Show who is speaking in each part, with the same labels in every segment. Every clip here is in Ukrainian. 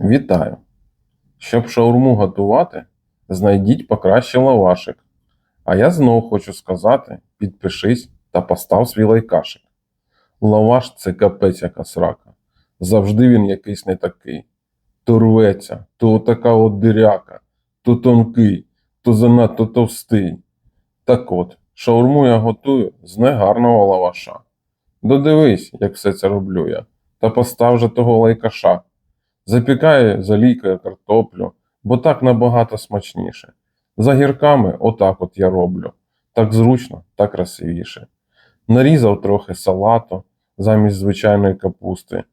Speaker 1: Вітаю! Щоб шаурму готувати, знайдіть покраще лавашик. А я знову хочу сказати: підпишись та постав свій лайкашик. Лаваш це капець яка срака. Завжди він якийсь не такий. То рветься, то така от диряка, то тонкий, то занадто товстий. Так от, шаурму я готую з негарного лаваша. Додивись, як все це роблю я, та постав же того лайкаша. Запікаю за лікою картоплю, бо так набагато смачніше. За гірками отак от я роблю. Так зручно та красивіше. Нарізав трохи салату замість звичайної капусти.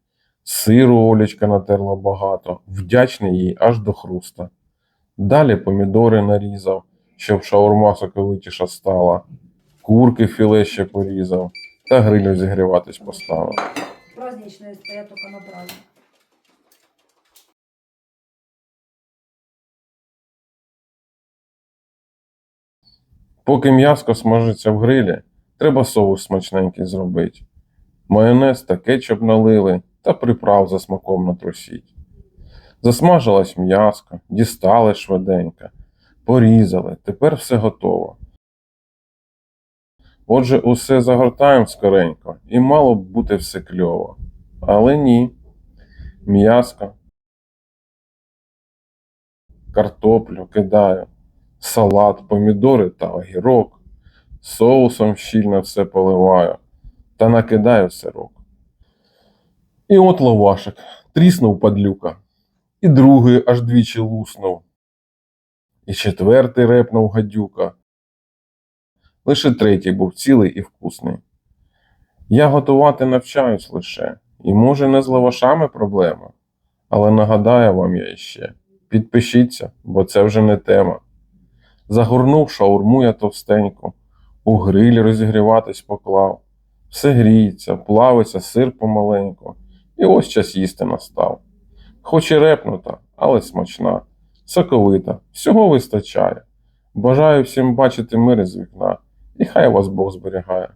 Speaker 1: Сиру Олечка натерла багато, вдячний їй аж до хруста. Далі помідори нарізав, щоб шаурма соковитіша стала. Курки філе ще порізав та грилю зігріватись поставив.
Speaker 2: Праздничные стоят только на праздник.
Speaker 1: Поки м'яско смажиться в грилі, треба соус смачненький зробити. Майонез та кетчуп налили та приправ за смаком натрусіть. Засмажилось м'яско, дістали швиденько, порізали, тепер все готово. Отже, усе загортаємо скоренько і мало б бути все кльово. Але ні. М'яско, картоплю кидаю, салат, помідори та огірок. Соусом щільно все поливаю та накидаю сирок. І от лавашик, тріснув падлюка, і другий аж двічі луснув, і четвертий репнув гадюка. Лише третій був цілий і вкусний. Я готувати навчаюсь лише, і може не з лавашами проблема. Але нагадаю вам я іще, підпишіться, бо це вже не тема. Загорнув шаурму я товстеньку, у грилі розігріватись поклав. Все гріється, плавиться сир помаленьку, і ось час їсти настав. Хоч і репнута, але смачна, соковита, всього вистачає. Бажаю всім бачити мир із вікна, і хай вас Бог зберігає.